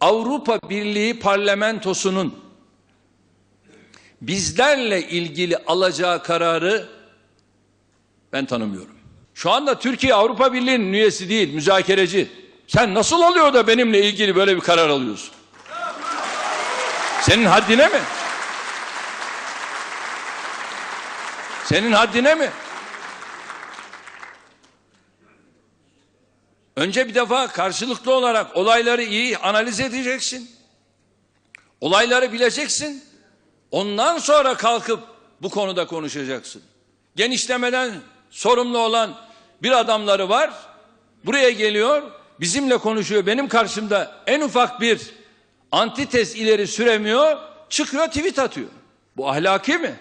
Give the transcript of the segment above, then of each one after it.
Avrupa Birliği parlamentosunun bizlerle ilgili alacağı kararı ben tanımıyorum. Şu anda Türkiye Avrupa Birliği'nin üyesi değil, müzakereci. Sen nasıl oluyor da benimle ilgili böyle bir karar alıyorsun? Senin haddine mi? Senin haddine mi? Önce bir defa karşılıklı olarak olayları iyi analiz edeceksin. Olayları bileceksin. Ondan sonra kalkıp bu konuda konuşacaksın. Genişlemeden sorumlu olan bir adamları var. Buraya geliyor, bizimle konuşuyor. Benim karşımda en ufak bir antites ileri süremiyor. Çıkıyor tweet atıyor. Bu ahlaki mi?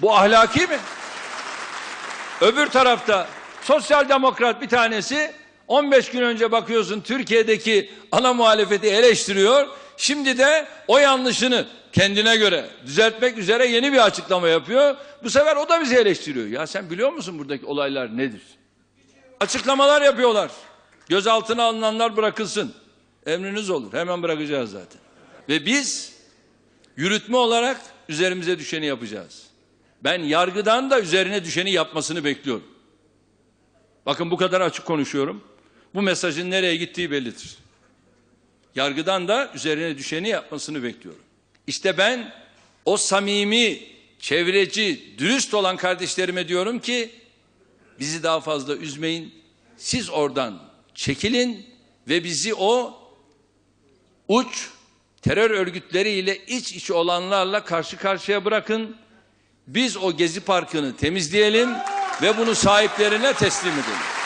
Bu ahlaki mi? Öbür tarafta sosyal demokrat bir tanesi 15 gün önce bakıyorsun Türkiye'deki ana muhalefeti eleştiriyor. Şimdi de o yanlışını kendine göre düzeltmek üzere yeni bir açıklama yapıyor. Bu sefer o da bizi eleştiriyor. Ya sen biliyor musun buradaki olaylar nedir? Açıklamalar yapıyorlar. Gözaltına alınanlar bırakılsın. Emriniz olur. Hemen bırakacağız zaten. Ve biz yürütme olarak üzerimize düşeni yapacağız. Ben yargıdan da üzerine düşeni yapmasını bekliyorum. Bakın bu kadar açık konuşuyorum. Bu mesajın nereye gittiği bellidir. Yargıdan da üzerine düşeni yapmasını bekliyorum. İşte ben o samimi, çevreci, dürüst olan kardeşlerime diyorum ki bizi daha fazla üzmeyin. Siz oradan çekilin ve bizi o uç terör örgütleriyle iç içe olanlarla karşı karşıya bırakın. Biz o Gezi Parkı'nı temizleyelim ve bunu sahiplerine teslim edelim.